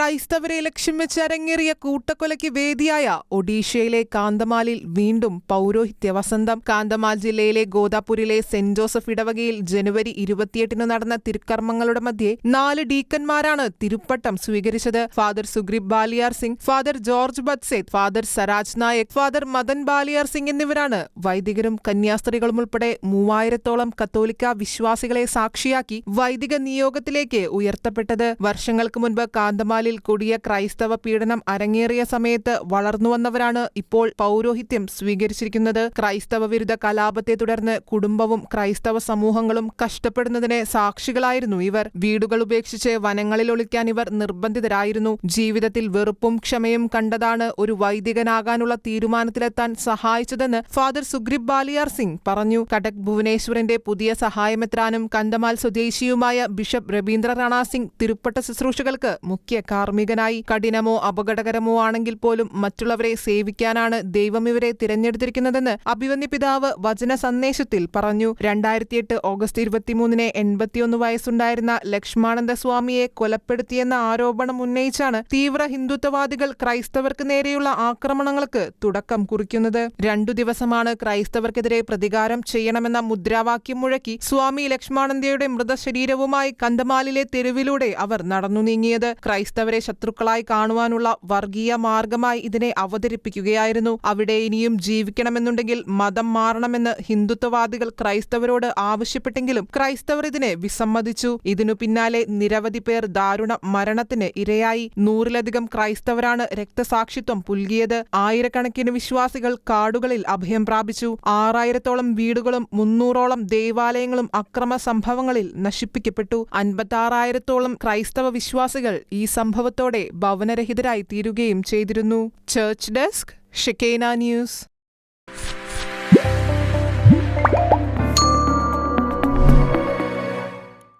ക്രൈസ്തവരെ ലക്ഷ്യം വെച്ച് അരങ്ങേറിയ കൂട്ടക്കൊലയ്ക്ക് വേദിയായ ഒഡീഷയിലെ കാന്തമാലിൽ വീണ്ടും പൗരോഹിത്യ വസന്തം. കാന്തമാൽ ജില്ലയിലെ ഗോദാപൂരിലെ സെന്റ് ജോസഫ് ഇടവകയിൽ ജനുവരി ഇരുപത്തിയെട്ടിന് നടന്ന തിരുക്കർമ്മങ്ങളുടെ മധ്യേ നാല് ഡീക്കന്മാരാണ് തിരുപ്പട്ടം സ്വീകരിച്ചത്. Father Sugrib Baliyar Singh father George ബത്സേത് father Saraj Nayak father Madan Baliyar Singh എന്നിവരാണ് വൈദികരും കന്യാസ്ത്രീകളും ഉൾപ്പെടെ മൂവായിരത്തോളം കത്തോലിക്ക വിശ്വാസികളെ സാക്ഷിയാക്കി വൈദിക നിയോഗത്തിലേക്ക് ഉയർത്തപ്പെട്ടത്. വർഷങ്ങൾക്ക് മുൻപ് കാന്തമാലിൽ കൊടിയ ക്രൈസ്തവ പീഡനം അരങ്ങേറിയ സമയത്ത് വളർന്നുവന്നവരാണ് ഇപ്പോൾ പൗരോഹിത്യം സ്വീകരിച്ചിരിക്കുന്നത്. ക്രൈസ്തവ വിരുദ്ധ കലാപത്തെ തുടർന്ന് കുടുംബവും ക്രൈസ്തവ സമൂഹങ്ങളും കഷ്ടപ്പെടുന്നതിന് സാക്ഷികളായിരുന്നു ഇവർ. വീടുകൾ ഉപേക്ഷിച്ച് വനങ്ങളിൽ ഒളിക്കാൻ ഇവർ നിർബന്ധിതരായിരുന്നു. ജീവിതത്തിൽ വെറുപ്പും ക്ഷമയും കണ്ടതാണ് ഒരു വൈദികനാകാനുള്ള തീരുമാനത്തിലെത്താൻ സഹായിച്ചതെന്ന് ഫാദർ സുഗ്രീബ് ബാലിയാർ സിംഗ് പറഞ്ഞു. കടക് ഭുവനേശ്വറിന്റെ പുതിയ സഹായമെത്രാനും കന്തമാൽ സ്വദേശിയുമായ ബിഷപ്പ് രവീന്ദ്ര റാണാ സിംഗ് തിരുപ്പട്ട ശുശ്രൂഷകൾക്ക് മുഖ്യ കാർമ്മികനായി കഠിനമോ അപകടകരമോ ആണെങ്കിൽ പോലും മറ്റുള്ളവരെ സേവിക്കാനാണ് ദൈവം ഇവരെ തിരഞ്ഞെടുത്തിരിക്കുന്നതെന്ന് അഭിവന്യ പിതാവ് വചന സന്ദേശത്തിൽ പറഞ്ഞു. രണ്ടായിരത്തിയെട്ട് ഓഗസ്റ്റ് ഇരുപത്തിമൂന്നിന് എൺപത്തിയൊന്ന് വയസ്സുണ്ടായിരുന്ന ലക്ഷ്മാനന്ദ സ്വാമിയെ കൊലപ്പെടുത്തിയെന്ന ആരോപണം ഉന്നയിച്ചാണ് തീവ്ര ഹിന്ദുത്വവാദികൾ ക്രൈസ്തവർക്ക് നേരെയുള്ള ആക്രമണങ്ങൾക്ക് തുടക്കം കുറിക്കുന്നത്. രണ്ടു ദിവസമാണ് ക്രൈസ്തവർക്കെതിരെ പ്രതികാരം ചെയ്യണമെന്ന മുദ്രാവാക്യം മുഴക്കി സ്വാമി ലക്ഷ്മാനന്ദയുടെ മൃതശരീരവുമായി കന്തമാലിലെ തെരുവിലൂടെ അവർ നടന്നു നീങ്ങിയത്. ക്രൈസ്തവരെ ശത്രുക്കളായി കാണുവാനുള്ള വർഗീയ മാർഗമായി ഇതിനെ അവതരിപ്പിക്കുകയായിരുന്നു. അവിടെ ഇനിയും ജീവിക്കണമെന്നുണ്ടെങ്കിൽ മതം മാറണമെന്ന് ഹിന്ദുത്വവാദികൾ ക്രൈസ്തവരോട് ആവശ്യപ്പെട്ടെങ്കിലും ക്രൈസ്തവർ ഇതിനെ വിസമ്മതിച്ചു. ഇതിനു പിന്നാലെ നിരവധി പേർ ദാരുണ മരണത്തിന് ഇരയായി. നൂറിലധികം ക്രൈസ്തവരാണ് രക്തസാക്ഷിത്വം പുൽകിയത്. ആയിരക്കണക്കിന് വിശ്വാസികൾ കാടുകളിൽ അഭയം പ്രാപിച്ചു. ആറായിരത്തോളം വീടുകളും മുന്നൂറോളം ദേവാലയങ്ങളും അക്രമ സംഭവങ്ങളിൽ നശിപ്പിക്കപ്പെട്ടു. അൻപത്താറായിരത്തോളം ക്രൈസ്തവ വിശ്വാസികൾ ഈ സംഭവത്തോടെ ഭവനരഹിതരായി തീരുകയും ചെയ്തിരുന്നു. ചർച്ച് ഡെസ്ക് ഷിക്കേന ന്യൂസ്.